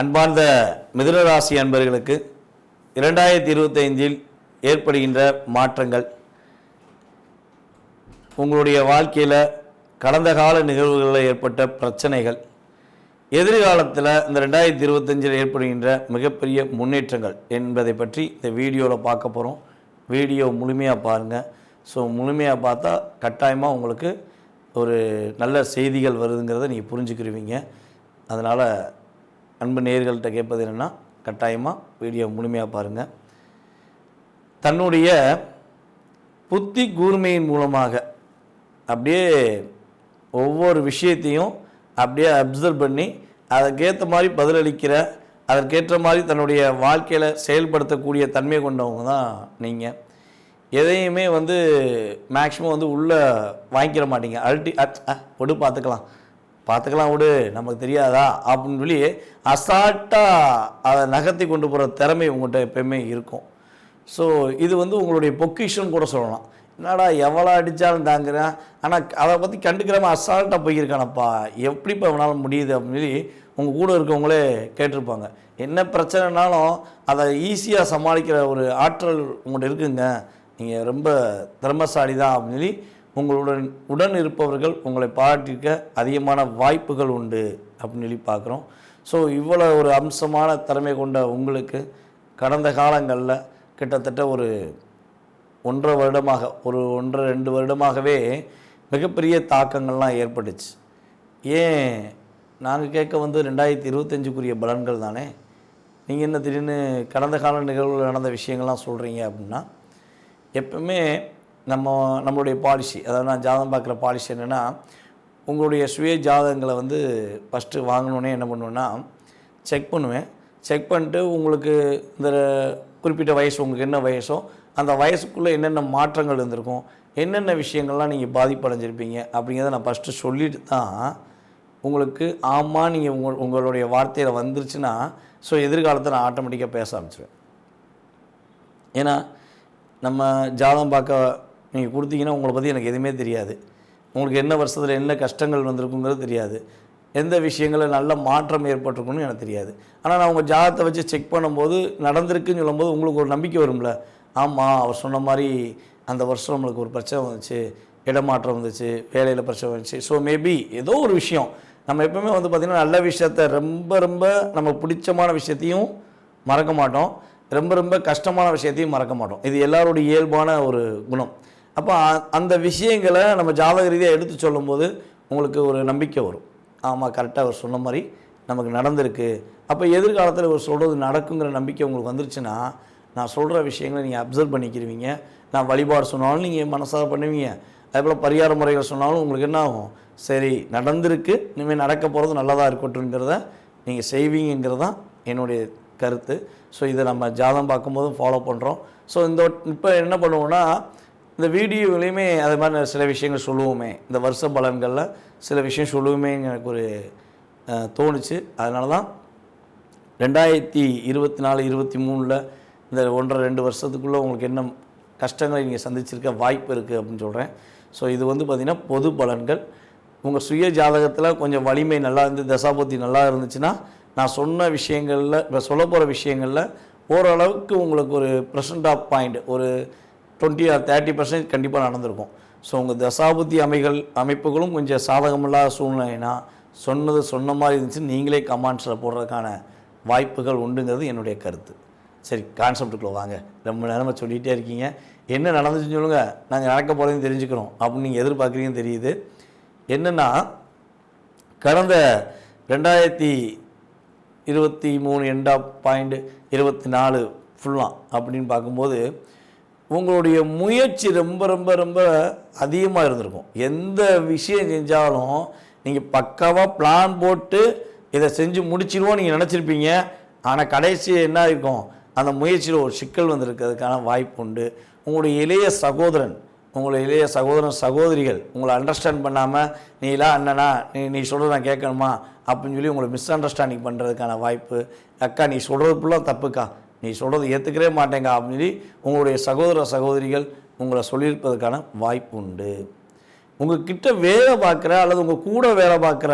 அன்பார்ந்த மிதுனராசி அன்பர்களுக்கு இரண்டாயிரத்தி இருபத்தைந்தில் ஏற்படுகின்ற மாற்றங்கள். உங்களுடைய வாழ்க்கையில் கடந்த கால நிகழ்வுகளில் ஏற்பட்ட பிரச்சனைகள். எதிர்காலத்தில் இந்த ரெண்டாயிரத்தி இருபத்தஞ்சில் ஏற்படுகின்ற மிகப்பெரிய முன்னேற்றங்கள் என்பதை பற்றி இந்த வீடியோவில் பார்க்க போகிறோம் வீடியோ முழுமையாக பாருங்கள் ஸோ முழுமையாக பார்த்தா கட்டாயமாக உங்களுக்கு ஒரு நல்ல செய்திகள் வருதுங்கிறத நீங்கள் புரிஞ்சுக்கிருவீங்க. அதனால் அன்பு நேயர்கள்ட்ட கேட்பது என்னென்னா கட்டாயமாக வீடியோ முழுமையாக பாருங்கள் தன்னுடைய புத்தி கூர்மையின் மூலமாக அப்படியே ஒவ்வொரு விஷயத்தையும் அப்படியே அப்சர்வ் பண்ணி அதற்கேற்ற மாதிரி பதிலளிக்கிற அதற்கேற்ற மாதிரி தன்னுடைய வாழ்க்கையில் செயல்படுத்தக்கூடிய தன்மை கொண்டவங்க தான் நீங்கள் எதையுமே வந்து மேக்ஸிமம் வந்து உள்ளே வாங்கிக்கிற மாட்டீங்க. அல்டி அட் ஒடு பார்த்துக்கலாம். பார்த்துக்கலாம் விடு நமக்கு தெரியாதா? அப்படின்னு சொல்லி அசால்ட்டாக அதை நகர்த்தி கொண்டு போகிற திறமை உங்கள்கிட்ட எப்பயுமே இருக்கும். ஸோ இது வந்து உங்களுடைய பொக்கிஷன் கூட சொல்லலாம். என்னடா எவ்வளோ அடித்தாலும் தாங்குறேன்? ஆனால் அதை பற்றி கண்டுக்கிறாம அசால்ட்டாக போயிருக்கானப்பா. எப்படிப்பா இவனால் முடியுது அப்படின்னு சொல்லி உங்கள் கூட இருக்கவங்களே கேட்டிருப்பாங்க. என்ன பிரச்சனைனாலும் அதை ஈஸியாக சமாளிக்கிற ஒரு ஆற்றல் உங்கள்கிட்ட இருக்குங்க. நீங்கள் ரொம்ப திறமசாலி தான் அப்படின்னு சொல்லி உங்களுடன் உடன் இருப்பவர்கள் உங்களை பாராட்டிக்க அதிகமான வாய்ப்புகள் உண்டு அப்படின்னு சொல்லி பார்க்குறோம். ஸோ இவ்வளோ ஒரு அம்சமான திறமை கொண்ட உங்களுக்கு கடந்த காலங்களில் கிட்டத்தட்ட ஒரு ஒன்றரை வருடமாக ஒரு ஒன்றரை ரெண்டு வருடமாகவே மிகப்பெரிய தாக்கங்கள்லாம் ஏற்பட்டுச்சு. ஏன்? நாங்கள் கேட்க வந்து ரெண்டாயிரத்தி இருபத்தஞ்சுக்குரிய பலன்கள் தானே? நீங்கள் என்ன திடீர்னு கடந்த கால நிகழ்வுகள் நடந்த விஷயங்கள்லாம் சொல்கிறீங்க அப்படின்னா எப்பவுமே நம்ம நம்மளுடைய பாலிசி அதாவது நான் ஜாதகம் பார்க்குற பாலிசி என்னென்னா உங்களுடைய சுய ஜாதகங்களை வந்து ஃபஸ்ட்டு வாங்கணுன்னே என்ன பண்ணுவேன்னா செக் பண்ணுவேன். செக் பண்ணிட்டு உங்களுக்கு இந்த குறிப்பிட்ட வயசு உங்களுக்கு என்ன வயசோ அந்த வயசுக்குள்ளே என்னென்ன மாற்றங்கள் இருந்திருக்கும் என்னென்ன விஷயங்கள்லாம் நீங்கள் பாதிப்படைஞ்சிருப்பீங்க அப்படிங்கிறத நான் ஃபஸ்ட்டு சொல்லிட்டு தான் உங்களுக்கு ஆமாம் நீங்கள் உங்கள் உங்களுடைய வார்த்தையில் வந்துருச்சுன்னா ஸோ எதிர்காலத்தை நான் ஆட்டோமேட்டிக்காக பேச ஆரம்பிச்சிருவேன். ஏன்னா நம்ம ஜாதகம் பார்க்க நீங்கள் கொடுத்தீங்கன்னா உங்களை பற்றி எனக்கு எதுவுமே தெரியாது. உங்களுக்கு என்ன வருஷத்தில் என்ன கஷ்டங்கள் வந்திருக்குங்கிறது தெரியாது. எந்த விஷயங்களில் நல்ல மாற்றம் ஏற்பட்டிருக்குன்னு எனக்கு தெரியாது. ஆனால் நான் உங்கள் ஜாதகத்தை வச்சு செக் பண்ணும்போது நடந்திருக்குன்னு சொல்லும்போது உங்களுக்கு ஒரு நம்பிக்கை வரும்ல. ஆமாம் அவர் சொன்ன மாதிரி அந்த வருஷம் நம்மளுக்கு ஒரு பிரச்சனை வந்துச்சு இடமாற்றம் வந்துச்சு வேலையில் பிரச்சனை வந்துச்சு. ஸோ மேபி ஏதோ ஒரு விஷயம். நம்ம எப்பவுமே வந்து பார்த்திங்கன்னா நல்ல விஷயத்த ரொம்ப ரொம்ப நமக்கு பிடிச்சமான விஷயத்தையும் மறக்க மாட்டோம். ரொம்ப ரொம்ப கஷ்டமான விஷயத்தையும் மறக்க மாட்டோம். இது எல்லாருடைய இயல்பான ஒரு குணம். அப்போ அ- அந்த விஷயங்களை நம்ம ஜாதக ரீதியாக எடுத்து சொல்லும்போது உங்களுக்கு ஒரு நம்பிக்கை வரும். ஆமாம் கரெக்டாக அவர் சொன்ன மாதிரி நமக்கு நடந்திருக்கு. அப்போ எதிர்காலத்தில் அவர் சொல்கிறது நடக்குங்கிற நம்பிக்கை உங்களுக்கு வந்துருச்சுன்னா நான் சொல்கிற விஷயங்களை நீங்கள் அப்சர்வ் பண்ணிக்கிருவீங்க. நான் வழிபாடு சொன்னாலும் நீங்கள் மனசார பண்ணுவீங்க. அதேபோல் பரிகார முறைகள் சொன்னாலும் உங்களுக்கு என்ன ஆகும்? சரி நடந்திருக்கு. இனிமேல் நடக்க போகிறது நல்லதாக இருக்கட்டும்ங்கிறத நீங்கள் செய்வீங்கிறது தான் என்னுடைய கருத்து. ஸோ இதை நம்ம ஜாதம் பார்க்கும்போதும் ஃபாலோ பண்ணுறோம் ஸோ இந்த இப்போ என்ன பண்ணுவோன்னா இந்த வீடியோவிலையுமே அது மாதிரி சில விஷயங்கள் சொல்லுவோமே. இந்த வருஷ பலன்களில் சில விஷயம் சொல்லுவோமே எனக்கு ஒரு தோணுச்சு. அதனால தான் ரெண்டாயிரத்தி இருபத்தி நாலு இருபத்தி மூணில் இந்த ஒன்றரை ரெண்டு வருஷத்துக்குள்ளே உங்களுக்கு என்ன கஷ்டங்களை நீங்கள் சந்திச்சிருக்க வாய்ப்பு இருக்குது அப்படின்னு சொல்கிறேன் ஸோ இது வந்து பார்த்திங்கன்னா பொது பலன்கள். உங்கள் சுய ஜாதகத்தில் கொஞ்சம் வலிமை நல்லா இருந்து தசாபுத்தி நல்லா இருந்துச்சுன்னா நான் சொன்ன விஷயங்களில் இப்போ சொல்ல போகிற விஷயங்களில் ஓரளவுக்கு உங்களுக்கு ஒரு ப்ரெசன்ட் ஆஃப் பாயிண்ட் ஒரு டுவெண்ட்டி ஆர் தேர்ட்டி பர்சன்ட் கண்டிப்பாக நடந்திருக்கும். ஸோ உங்கள் தசாபுத்தி அமைகள் அமைப்புகளும் கொஞ்சம் சாதகமில்லாத சூழ்நிலைனா சொன்னது சொன்ன மாதிரி இருந்துச்சு நீங்களே கமாண்ட்ஸில் போடுறதுக்கான வாய்ப்புகள் உண்டுங்கிறது என்னுடைய கருத்து. சரி கான்செப்டுக்குள்ளே வாங்க. ரொம்ப நேரமாக சொல்லிகிட்டே இருக்கீங்க. என்ன நடந்துச்சுன்னு சொல்லுங்கள் நாங்கள் நடக்க போகிறதையும் தெரிஞ்சுக்கிறோம். அப்படின்னு நீங்கள் எதிர்பார்க்குறீங்கன்னு தெரியுது. என்னென்னா கடந்த ரெண்டாயிரத்தி இருபத்தி மூணு எண்டா பாயிண்ட் இருபத்தி நாலு ஃபுல்லாக அப்படின்னு பார்க்கும்போது உங்களுடைய முயற்சி ரொம்ப ரொம்ப ரொம்ப அதிகமாக இருந்திருக்கும். எந்த விஷயம் செஞ்சாலும் நீங்கள் பக்காவாக பிளான் போட்டு இதை செஞ்சு முடிச்சிருவோம் நீங்கள் நினச்சிருப்பீங்க. ஆனால் கடைசி என்ன இருக்கும் அந்த முயற்சியில் ஒரு சிக்கல் வந்திருக்கிறதுக்கான வாய்ப்பு உண்டு. உங்களுடைய இளைய சகோதரன் உங்களுடைய இளைய சகோதரன் சகோதரிகள் உங்களை அண்டர்ஸ்டாண்ட் பண்ணாமல் நீ அண்ணனா நீ நீ சொல்கிறத நான் கேட்கணுமா? அப்படின்னு சொல்லி உங்களை மிஸ் அண்டர்ஸ்டாண்டிங் பண்ணுறதுக்கான வாய்ப்பு. அக்கா நீ சொல்கிறது ஃபுல்லாக தப்புக்கா? நீ சொல்கிறது ஏற்றுக்கவே மாட்டேங்க அப்படின்னு சொல்லி உங்களுடைய சகோதர சகோதரிகள் உங்களை சொல்லியிருப்பதற்கான வாய்ப்பு உண்டு. உங்ககிட்ட வேலை பார்க்குற அல்லது உங்கள் கூட வேலை பார்க்குற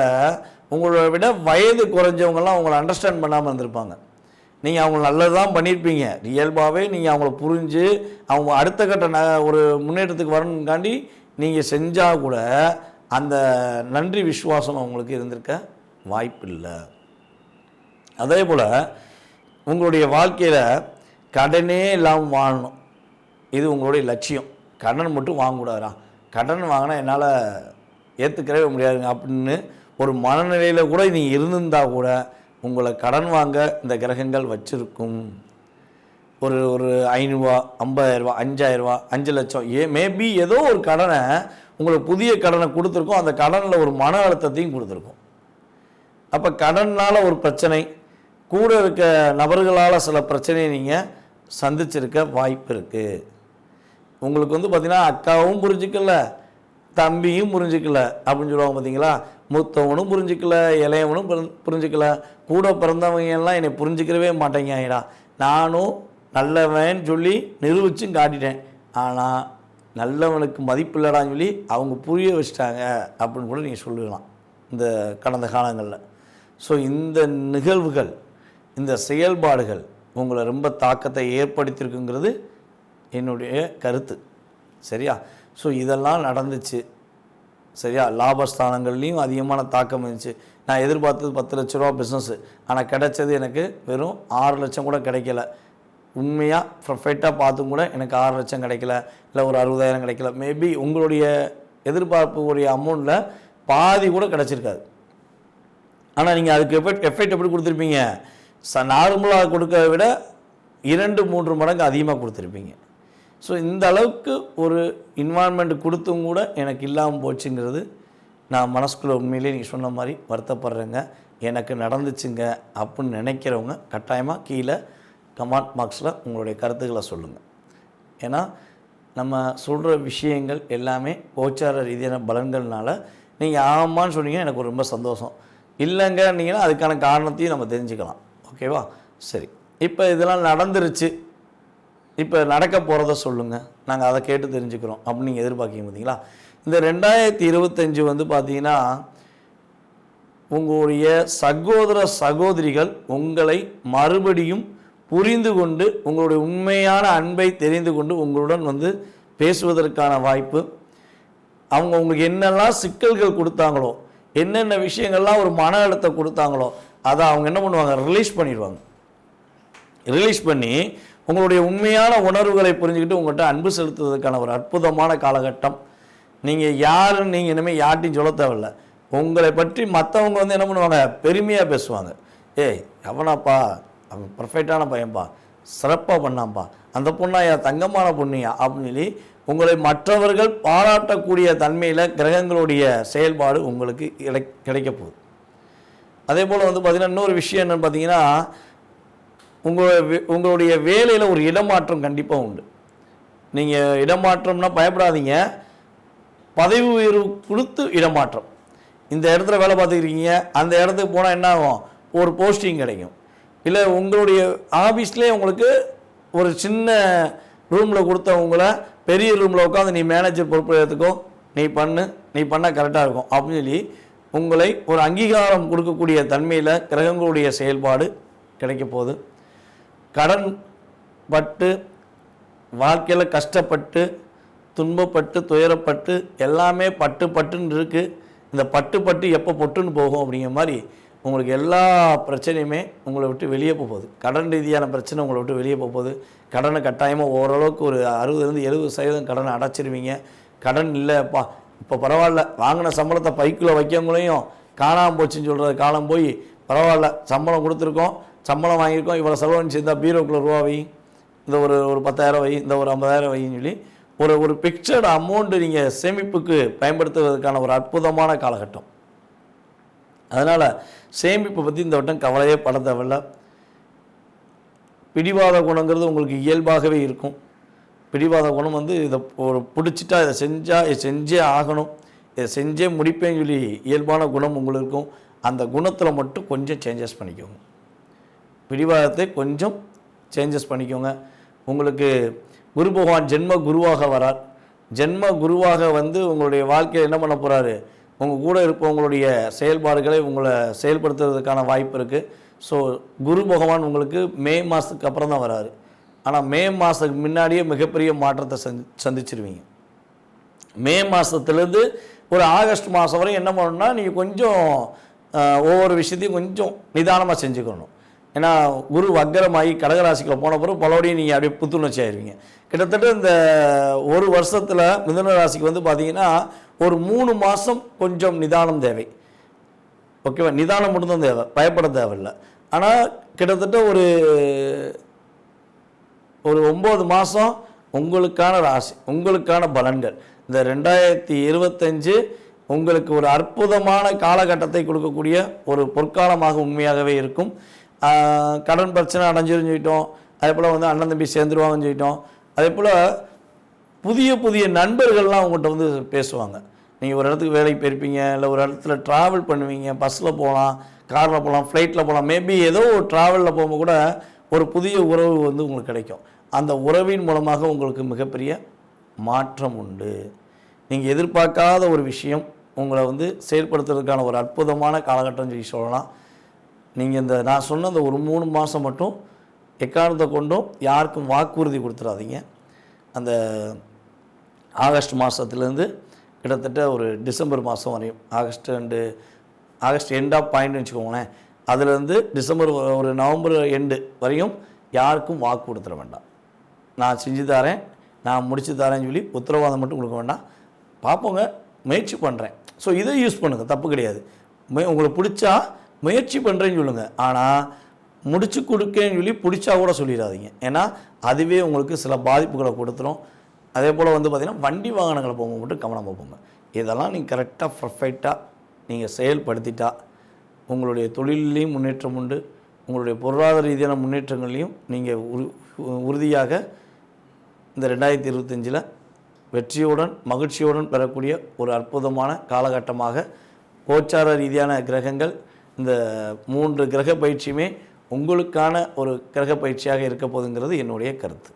உங்களை விட வயது குறைஞ்சவங்கெல்லாம் உங்களை அண்டர்ஸ்டாண்ட் பண்ணாமல் இருந்திருப்பாங்க. நீங்கள் அவங்க நல்லது தான் பண்ணியிருப்பீங்க. இயல்பாகவே நீங்கள் அவங்கள புரிஞ்சு அவங்க அடுத்த கட்ட ந ஒரு முன்னேற்றத்துக்கு வரணுங்காண்டி நீங்கள் செஞ்சால் கூட அந்த நன்றி விசுவாசம் அவங்களுக்கு இருந்திருக்க வாய்ப்பு இல்லை அதே போல் உங்களுடைய வாழ்க்கையில் கடனே இல்லாமல் வாழணும். இது உங்களுடைய லட்சியம். கடன் மட்டும் வாங்கக்கூடாதா கடன் வாங்கினா என்னால் ஏற்றுக்கவே முடியாதுங்க. அப்படின்னு ஒரு மனநிலையில் கூட நீ இருந்திருந்தா கூட உங்களை கடன் வாங்க இந்த கிரகங்கள் வச்சுருக்கும். ஒரு ஒரு ஐநூறுரூவா ஐம்பதாயிரரூவா அஞ்சாயிரரூவா அஞ்சு லட்சம் ஏ மேபி ஏதோ ஒரு கடனை உங்களுக்கு புதிய கடனை கொடுத்துருக்கோம். அந்த கடனில் ஒரு மன அழுத்தத்தையும் கொடுத்துருக்கோம். அப்போ கடனால் ஒரு பிரச்சனை கூட இருக்க நபர்களால் சில பிரச்சனையை நீங்கள் சந்திச்சிருக்க வாய்ப்பு இருக்குது உங்களுக்கு வந்து பார்த்திங்கன்னா அக்காவும் புரிஞ்சிக்கல தம்பியும் புரிஞ்சிக்கல அப்படின்னு சொல்லுவாங்க பார்த்தீங்களா மூத்தவனும் புரிஞ்சிக்கல இளையவனும் புரிஞ்சிக்கல. கூட பிறந்தவங்க எல்லாம் என்னை புரிஞ்சிக்கிறவே மாட்டேங்கிறாங்கடா நானும் நல்லவன் சொல்லி நிரூபிச்சும் காட்டிட்டேன். ஆனால் நல்லவனுக்கு மதிப்பு இல்லடான்னு சொல்லி அவங்க புரிய வச்சிட்டாங்க அப்படின்னு கூட நீங்கள் சொல்லலாம் இந்த கடந்த காலங்களில். ஸோ இந்த நிகழ்வுகள் இந்த செயல்பாடுகள் உங்களை ரொம்ப தாக்கத்தை ஏற்படுத்தியிருக்குங்கிறது என்னுடைய கருத்து. சரியா? ஸோ இதெல்லாம் நடந்துச்சு. சரியா? லாபஸ்தானங்கள்லேயும் அதிகமான தாக்கம் இருந்துச்சு. நான் எதிர்பார்த்தது பத்து லட்ச ரூபா பிஸ்னஸ்ஸு ஆனால் கிடைச்சது எனக்கு வெறும் ஆறு லட்சம் கூட கிடைக்கல. உண்மையாக ப்ரொஃபைட்டாக பார்த்தும் கூட எனக்கு ஆறு லட்சம் கிடைக்கல. இல்லை ஒரு அறுபதாயிரம் கிடைக்கல. மேபி உங்களுடைய எதிர்பார்ப்பு உடைய அமௌண்ட்டில் பாதி கூட கிடச்சிருக்காது. ஆனால் நீங்கள் அதுக்கு எஃபெக்ட் எஃபெக்ட் எப்படி கொடுத்துருப்பீங்க? ச நார்மலாக கொடுக்கறத விட இரண்டு மூன்று மடங்கு அதிகமாக கொடுத்துருப்பீங்க. ஸோ இந்த அளவுக்கு ஒரு இன்வால்மெண்ட் கொடுத்தும் கூட எனக்கு இல்லாமல் போச்சுங்கிறது நான் மனசுக்குள்ளே உண்மையிலேயே நீங்கள் சொன்ன மாதிரி வருத்தப்படுறேங்க. எனக்கு நடந்துச்சுங்க அப்படின்னு நினைக்கிறவங்க கட்டாயமாக கீழே கமெண்ட் பாக்ஸில் உங்களுடைய கருத்துக்களை சொல்லுங்கள் ஏன்னா நம்ம சொல்கிற விஷயங்கள் எல்லாமே கோச்சார ரீதியான பலன்கள்னால நீங்கள் ஆமான்னு சொன்னீங்கன்னா எனக்கு ரொம்ப சந்தோஷம். இல்லைங்கன்னீங்கன்னா அதுக்கான காரணத்தையும் நம்ம தெரிஞ்சுக்கலாம். ஓகேவா? சரி. இப்போ இதெல்லாம் நடந்துருச்சு. இப்போ நடக்க போகிறத சொல்லுங்கள் நாங்கள் அதை கேட்டு தெரிஞ்சுக்கிறோம். அப்படின்னு நீங்கள் எதிர்பார்க்க பார்த்தீங்களா இந்த ரெண்டாயிரத்தி இருபத்தஞ்சு வந்து பார்த்தீங்கன்னா உங்களுடைய சகோதர சகோதரிகள் உங்களை மறுபடியும் புரிந்து கொண்டு உங்களுடைய உண்மையான அன்பை தெரிந்து கொண்டு உங்களுடன் வந்து பேசுவதற்கான வாய்ப்பு. அவங்க உங்களுக்கு என்னெல்லாம் சிக்கல்கள் கொடுத்தாங்களோ என்னென்ன விஷயங்கள்லாம் ஒரு மன அழுத்தம் கொடுத்தாங்களோ அதை அவங்க என்ன பண்ணுவாங்க? ரிலீஸ் பண்ணிடுவாங்க. ரிலீஸ் பண்ணி உங்களுடைய உண்மையான உணர்வுகளை புரிஞ்சுக்கிட்டு உங்கள்கிட்ட அன்பு செலுத்துவதற்கான ஒரு அற்புதமான காலகட்டம். நீங்கள் யாருன்னு நீங்கள் இனிமேல் யார்ட்டையும் சொல்ல தேவையில்ல. உங்களை பற்றி மற்றவங்க வந்து என்ன பண்ணுவாங்க? பெருமையாக பேசுவாங்க. ஏய் எவனாப்பா? அவன் பர்ஃபெக்டான பையன்பா. சிறப்பாக பண்ணாம்பா அந்த பொண்ணா என் தங்கமான பொண்ணியா? அப்படின்னு சொல்லி உங்களை மற்றவர்கள் பாராட்டக்கூடிய தன்மையில் கிரகங்களுடைய செயல்பாடு உங்களுக்கு கிடை கிடைக்க போகுது. அதே போல் வந்து பார்த்திங்கன்னா இன்னொரு விஷயம் என்னன்னு பார்த்தீங்கன்னா உங்கள் வே- உங்களுடைய வேலையில் ஒரு இடமாற்றம் கண்டிப்பாக உண்டு. நீங்கள் இடமாற்றம்னா பயப்படாதீங்க. பதவி உயர்வு கொடுத்து இடமாற்றம். இந்த இடத்துல வேலை பார்த்துக்கிறீங்க அந்த இடத்துக்கு போனால் என்ன ஆகும்? ஒரு போஸ்டிங் கிடைக்கும். இல்லை உங்களுடைய ஆஃபீஸ்லேயே உங்களுக்கு ஒரு சின்ன ரூமில் கொடுத்தவங்கள பெரிய ரூமில் உட்காந்து நீ மேனேஜர் பொறுப்பு எடுத்துக்கோ நீ பண்ணு. நீ பண்ணால் கரெக்டாக இருக்கும். அப்படின்னு சொல்லி உங்களை ஒரு அங்கீகாரம் கொடுக்கக்கூடிய தன்மையில் கிரகங்களுடைய செயல்பாடு கிடைக்க போகுது. கடன் பட்டு வாழ்க்கையில் கஷ்டப்பட்டு துன்பப்பட்டு துயரப்பட்டு எல்லாமே பட்டு பட்டுன்னு இருக்குது இந்த பட்டு பட்டு எப்போ பொட்டுன்னு போகும் அப்படிங்கிற மாதிரி உங்களுக்கு எல்லா பிரச்சனையுமே உங்களை விட்டு வெளியே போக போகுது. கடன் ரீதியான பிரச்சனை உங்களை விட்டு வெளியே போக போகுது. கடனை கட்டாயமாக ஓரளவுக்கு ஒரு அறுபதுலேருந்து எழுபது சதவீதம் கடனை அடைச்சிருவீங்க. கடன் இல்லைப்பா இப்போ பரவாயில்ல வாங்கின சம்பளத்தை பைக்குள்ளே வைக்கவங்களையும் காணாமல் போச்சுன்னு சொல்கிற காலம் போய் பரவாயில்ல சம்பளம் கொடுத்துருக்கோம் சம்பளம் வாங்கியிருக்கோம் இவ்வளோ செலவு சேர்ந்தா பீரோக்குள்ள ரூபா வை இந்த ஒரு ஒரு பத்தாயிரம் வை இந்த ஒரு ஐம்பதாயிரம் வைன்னு சொல்லி ஒரு ஒரு பிக்சர்டு அமௌண்ட்டு நீங்கள் சேமிப்புக்கு பயன்படுத்துவதற்கான ஒரு அற்புதமான காலகட்டம். அதனால் சேமிப்பை பற்றி இந்த வட்டம் கவலையே பட தேவையில்ல. பிடிவாத குணங்கிறது உங்களுக்கு இயல்பாகவே இருக்கும். பிடிவாத குணம் வந்து இதை ஒரு பிடிச்சிட்டா இதை செஞ்சால் இதை செஞ்சே ஆகணும். இதை செஞ்சே முடிப்பேன்னு சொல்லி இயல்பான குணம் உங்களுக்கு இருக்கும். அந்த குணத்தில் மட்டும் கொஞ்சம் சேஞ்சஸ் பண்ணிக்கோங்க. பிடிவாதத்தை கொஞ்சம் சேஞ்சஸ் பண்ணிக்கோங்க. உங்களுக்கு குரு பகவான் ஜென்ம குருவாக வரார். ஜென்ம குருவாக வந்து உங்களுடைய வாழ்க்கையில் என்ன பண்ண போகிறாரு உங்கள் கூட இருப்பவங்களுடைய செயல்பாடுகளை உங்களை செயல்படுத்துறதுக்கான வாய்ப்பு இருக்குது ஸோ குரு பகவான் உங்களுக்கு மே மாதத்துக்கு அப்புறம் தான் வராரு. ஆனால் மே மாதத்துக்கு முன்னாடியே மிகப்பெரிய மாற்றத்தை சந்தி சந்திச்சிருவீங்க. மே மாதத்துலேருந்து ஒரு ஆகஸ்ட் மாதம் வரை என்ன பண்ணணும்னா நீங்கள் கொஞ்சம் ஒவ்வொரு விஷயத்தையும் கொஞ்சம் நிதானமாக செஞ்சுக்கணும். ஏன்னா குரு வக்கரமாகி கடகராசிக்குள்ள போன பிறகு பலபடியும் நீங்கள் அப்படியே புத்துணர்ச்சி ஆயிருவீங்க. கிட்டத்தட்ட இந்த ஒரு வருஷத்தில் மிதுன ராசிக்கு வந்து பார்த்தீங்கன்னா ஒரு மூணு மாதம் கொஞ்சம் நிதானம் தேவை. ஓகேவா? நிதானம் மட்டும்தான் தேவை. பயப்பட தேவையில்லை. ஆனால் கிட்டத்தட்ட ஒரு ஒரு ஒம்பது மாதம் உங்களுக்கான ராசி உங்களுக்கான பலன்கள். இந்த ரெண்டாயிரத்தி இருபத்தஞ்சு உங்களுக்கு ஒரு அற்புதமான காலகட்டத்தை கொடுக்கக்கூடிய ஒரு பொற்காலமாக உண்மையாகவே இருக்கும். கடன் பிரச்சனை அடைஞ்சிரும் சொல்லிட்டோம். அதே போல் வந்து அண்ணன் தம்பி சேர்ந்துருவாங்கன்னு சொல்லிட்டோம். அதே போல் புதிய புதிய நண்பர்கள்லாம் உங்கள்கிட்ட வந்து பேசுவாங்க. நீங்கள் ஒரு இடத்துக்கு வேலைக்கு போயிருப்பீங்க இல்லை ஒரு இடத்துல ட்ராவல் பண்ணுவீங்க பஸ்ஸில் போகலாம் காரில் போகலாம் ஃப்ளைட்டில் போகலாம் மேபி ஏதோ ஒரு ட்ராவலில் போகும்போது கூட ஒரு புதிய உறவு வந்து உங்களுக்கு கிடைக்கும். அந்த உறவின் மூலமாக உங்களுக்கு மிகப்பெரிய மாற்றம் உண்டு. நீங்கள் எதிர்பார்க்காத ஒரு விஷயம் உங்களை வந்து செயல்படுத்துறதுக்கான ஒரு அற்புதமான காலகட்டம் சொல்லி சொல்லலாம். நீங்கள் இந்த நான் சொன்ன அந்த ஒரு மூணு மாதம் மட்டும் எக்காரணத்தை கொண்டும் யாருக்கும் வாக்குறுதி கொடுத்துடாதீங்க அந்த ஆகஸ்ட் மாதத்துலேருந்து கிட்டத்தட்ட ஒரு டிசம்பர் மாதம் வரையும் August and August end of point வச்சுக்கோங்களேன். அதுலேருந்து டிசம்பர் ஒரு நவம்பர் எண்டு வரையும் யாருக்கும் வாக்கு கொடுத்துட வேண்டாம். நான் செஞ்சு தரேன் நான் முடிச்சு தரேன்னு சொல்லி உத்தரவாதம் மட்டும் கொடுக்க வேண்டாம். பார்ப்போங்க முயற்சி பண்ணுறேன் ஸோ இதை யூஸ் பண்ணுங்கள் தப்பு கிடையாது. மே உங்களுக்கு பிடிச்சா முயற்சி பண்ணுறேன்னு சொல்லுங்கள் ஆனால் முடிச்சு கொடுக்கேன்னு சொல்லி பிடிச்சா கூட சொல்லிடாதீங்க. ஏன்னா அதுவே உங்களுக்கு சில பாதிப்புகளை கொடுத்துரும். அதே போல் வந்து பார்த்திங்கன்னா வண்டி வாகனங்களை போகும்போது மட்டும் கவனமாக போங்க. இதெல்லாம் நீங்கள் கரெக்டாக பர்ஃபெக்டாக நீங்கள் செயல்படுத்திட்டா உங்களுடைய தொழிலையும் முன்னேற்றம் உண்டு. உங்களுடைய பொருளாதார ரீதியான முன்னேற்றங்களையும் நீங்கள் உறு உறுதியாக இந்த ரெண்டாயிரத்தி இருபத்தஞ்சில் வெற்றியுடன் மகிழ்ச்சியுடன் பெறக்கூடிய ஒரு அற்புதமான காலகட்டமாக கோச்சார ரீதியான கிரகங்கள் இந்த மூன்று கிரக பயிற்சியுமே உங்களுக்கான ஒரு கிரக பயிற்சியாக இருக்க போதுங்கிறது என்னுடைய கருத்து.